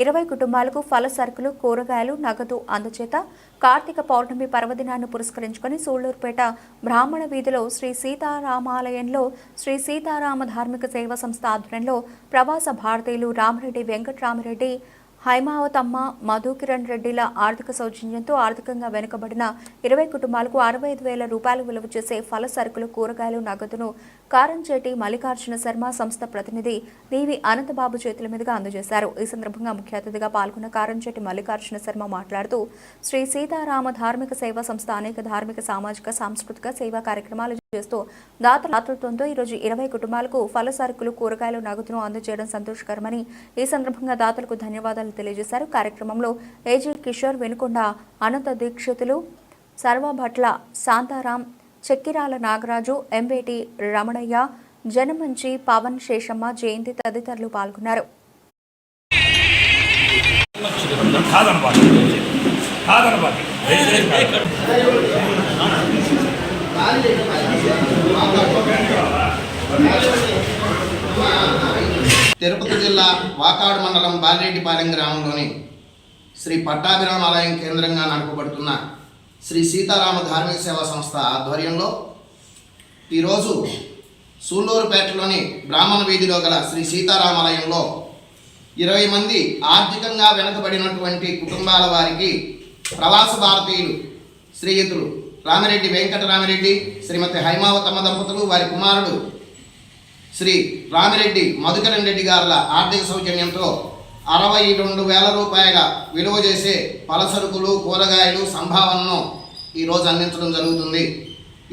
ఇరవై కుటుంబాలకు ఫల సరుకులు కూరగాయలు నగదు అందచేత కార్తీక పౌర్ణమి పర్వదినాన్ని పురస్కరించుకొని సూళ్ళూరుపేట బ్రాహ్మణ వీధిలో శ్రీ సీతారామాలయంలో శ్రీ సీతారామ ధార్మిక సేవా సంస్థ ఆధ్వర్యంలో ప్రవాస భారతీయులు రామరెడ్డి వెంకట్రామరెడ్డి హైమావతమ్మ మధు రెడ్డిల ఆర్థిక సౌజన్యంతో ఆర్థికంగా వెనుకబడిన ఇరవై కుటుంబాలకు అరవై ఐదు వేల రూపాయలు విలువ చేసే ఫల సరుకులు కూరగాయలు నగదును కారంచేటి మల్లికార్జున శర్మ సంస్థ ప్రతినిధి దేవి అనంతబాబు చేతుల మీదుగా అందజేశారు. ఈ సందర్భంగా ముఖ్య అతిథిగా పాల్గొన్న కారంచేటి మల్లికార్జున శర్మ మాట్లాడుతూ శ్రీ సీతారామ ధార్మిక సేవా సంస్థ అనేక ధార్మిక సామాజిక సాంస్కృతిక సేవా కార్యక్రమాలు చేస్తూ దాతృత్వంతో ఈరోజు ఇరవై కుటుంబాలకు ఫల సరుకులు కూరగాయలు నగదును అందజేయడం సంతోషకరమని ఈ సందర్భంగా దాతలకు ధన్యవాదాలు తెలియజేశారు. కార్యక్రమంలో ఏజీ కిషోర్ వెనుకొండ అనంత దీక్షితులు సర్వభట్ల శాంతారాం చెక్కిరాల నాగరాజు ఎంవేటి రమణయ్య జనమంచి పవన్ శేషమ్మ జయంతి తదితరులు పాల్గొన్నారు. కాదనబాకి. తిరుపతి జిల్లా వాకాడు మండలం బాలిరెడ్డిపాలెం గ్రామంలోని శ్రీ పట్టాభిరామాలయం కేంద్రంగా నడపబడుతున్న శ్రీ సీతారామ ధార్మిక సేవా సంస్థ ఆధ్వర్యంలో ఈరోజు సూళ్ళూరుపేటలోని బ్రాహ్మణ వీధిలో గల శ్రీ సీతారామాలయంలో ఇరవై మంది ఆర్థికంగా వెనుకబడినటువంటి కుటుంబాల వారికి ప్రవాస భారతీయులు శ్రీయుతులు రామిరెడ్డి వెంకటరామిరెడ్డి శ్రీమతి హైమావతమ్మ దంపతులు వారి కుమారుడు శ్రీ రామిరెడ్డి మధుకరణ్ రెడ్డి గారుల ఆర్థిక సౌజన్యంతో అరవై రెండు వేల రూపాయల విలువ చేసే పలసరుకులు కూరగాయలు సంభావనను ఈరోజు అందించడం జరుగుతుంది.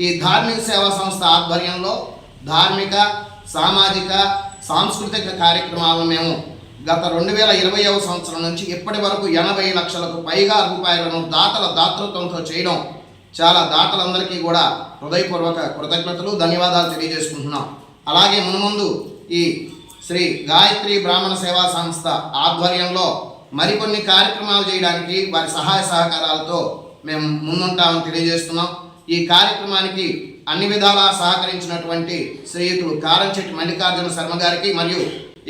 ఈ ధార్మిక సేవా సంస్థ ఆధ్వర్యంలో ధార్మిక సామాజిక సాంస్కృతిక కార్యక్రమాలను మేము గత రెండు వేల ఇరవైవ సంవత్సరం నుంచి ఇప్పటి వరకు ఎనభై లక్షలకు పైగా రూపాయలను దాతల దాతృత్వంతో చేయడం చాలా దాతలందరికీ కూడా హృదయపూర్వక కృతజ్ఞతలు ధన్యవాదాలు తెలియజేసుకుంటున్నాం. అలాగే మునుముందు ఈ శ్రీ గాయత్రి బ్రాహ్మణ సేవా సంస్థ ఆధ్వర్యంలో మరికొన్ని కార్యక్రమాలు చేయడానికి వారి సహాయ సహకారాలతో మేము ముందుంటామని తెలియజేస్తున్నాం. ఈ కార్యక్రమానికి అన్ని విధాలా సహకరించినటువంటి శ్రీయుతులు కారంచెట్టి మల్లికార్జున శర్మ గారికి మరియు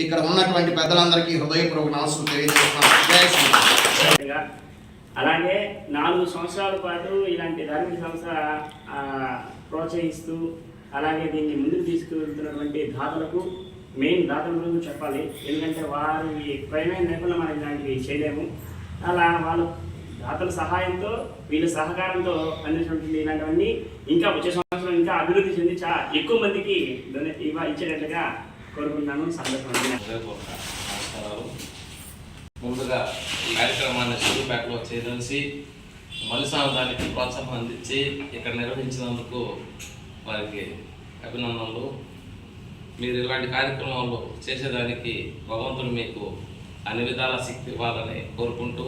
ఇక్కడ ఉన్నటువంటి పెద్దలందరికీ హృదయపూర్వక నమస్కారం తెలియజేస్తున్నాం. అలాగే నాలుగు సంవత్సరాల పాటు ఇలాంటి ధార్మిక సంస్థ ప్రోత్సహిస్తూ అలాగే దీన్ని ముందుకు తీసుకువెళ్తున్నటువంటి దాతలకు మెయిన్ దాతల గురించి చెప్పాలి. ఎందుకంటే వారి ప్రయత్నం లేకుండా మనం ఇలాంటివి చేయలేము. అలా వాళ్ళు దాతల సహాయంతో వీళ్ళ సహకారంతో అందించినటువంటి ఇలాంటివన్నీ ఇంకా వచ్చే సంవత్సరం ఇంకా అభివృద్ధి చెంది చాలా ఎక్కువ మందికి డొనే- ఇవ్వ ఇచ్చేటట్టుగా కోరుకుంటున్నాను. సందర్భంగా నమస్కారాలు ముందుగా ఈ కార్యక్రమాన్ని సూర్యపేటలో చేయదలిసి మలిసామదానికి ప్రోత్సాహం అందించి ఇక్కడ నిర్వహించినందుకు వారికి అభినందనలు. మీరు ఇలాంటి కార్యక్రమాలు చేసేదానికి భగవంతుడు మీకు అన్ని విధాల శక్తి ఇవ్వాలని కోరుకుంటూ